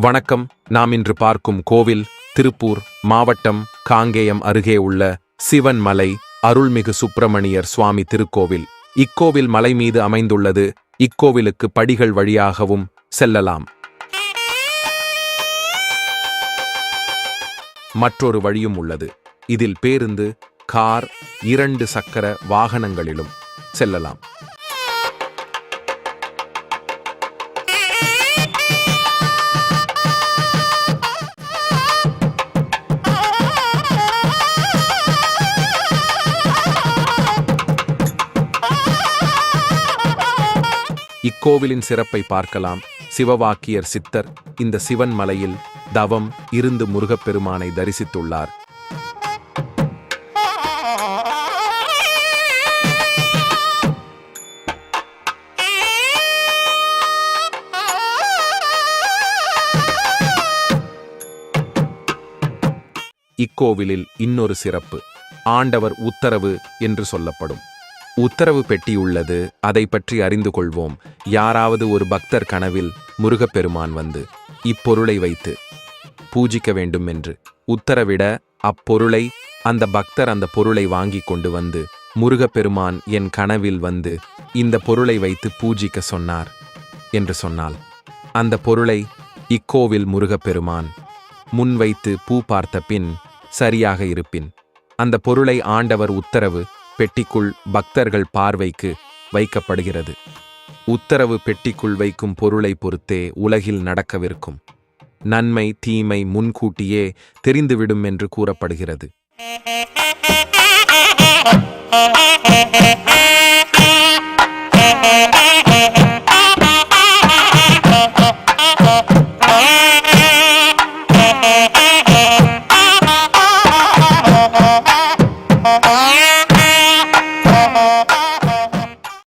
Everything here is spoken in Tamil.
வணக்கம். நாம் இன்று பார்க்கும் கோவில் திருப்பூர் மாவட்டம் காங்கேயம் அருகே உள்ள சிவன் மலை அருள்மிகு சுப்பிரமணியர் சுவாமி திருக்கோவில். இக்கோவில் மலை மீது அமைந்துள்ளது. இக்கோவிலுக்கு படிகள் வழியாகவும் செல்லலாம். மற்றொரு வழியும் உள்ளது. இதில் பேருந்து கார் இரண்டு சக்கர வாகனங்களிலும் செல்லலாம். இக்கோவிலின் சிறப்பை பார்க்கலாம் சிவவாக்கியர் சித்தர் இந்த சிவன் மலையில் தவம் இருந்து முருகப்பெருமானை தரிசித்துள்ளார். இக்கோவிலில் இன்னொரு சிறப்பு ஆண்டவர் உத்தரவு என்று சொல்லப்படும். உத்தரவு பெட்டி உள்ளது அதை பற்றி அறிந்து கொள்வோம். யாராவது ஒரு பக்தர் கனவில் முருகப்பெருமான் வந்து இப்பொருளை வைத்து பூஜிக்க வேண்டும் என்று உத்தரவிட அப்பொருளை அந்த பக்தர் அந்த பொருளை வாங்கி கொண்டு வந்து முருகப்பெருமான் என் கனவில் வந்து இந்த பொருளை வைத்து பூஜிக்க சொன்னார் என்று சொன்னால் அந்த பொருளை இக்கோவில் முருகப்பெருமான் முன் வைத்து பூ பார்த்த பின் சரியாக இருப்பின் அந்த பொருளை ஆண்டவர் உத்தரவு பெட்டிக்குள் பக்தர்கள் பார்வைக்கு வைக்கப்படுகிறது உத்தரவு பெட்டிக்குள் வைக்கும் பொருளை பொறுத்தே உலகில் நடக்கவிருக்கும் நன்மை தீமை முன்கூட்டியே தெரிந்துவிடும் என்று கூறப்படுகிறது Thank.